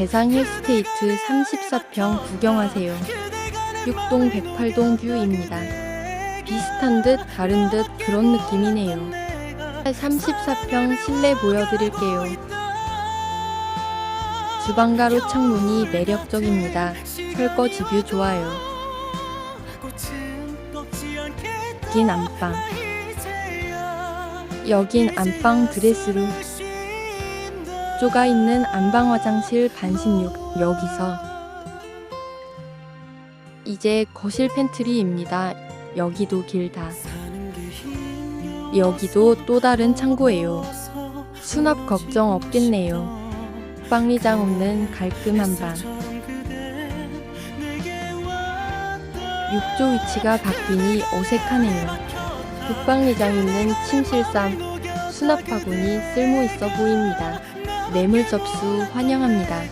대상 힐스테이트 34평 구경하세요. 6동 108동 뷰입니다. 비슷한 듯 다른 듯 그런 느낌이네요. 34평 실내 보여드릴게요. 주방가로 창문이 매력적입니다. 설거지 뷰 좋아요. 여긴 안방. 여긴 안방 드레스룸. 쪼가 있는 안방 화장실 반신욕 여기서 이제 거실 팬트리입니다. 여기도 길다. 여기도 또 다른 창고예요. 수납 걱정 없겠네요. 빵리장 없는 깔끔한 방. 욕조 위치가 바뀌니 어색하네요. 북방리장 있는 침실상 수납 바구니 쓸모 있어 보입니다. 매물 접수 환영합니다.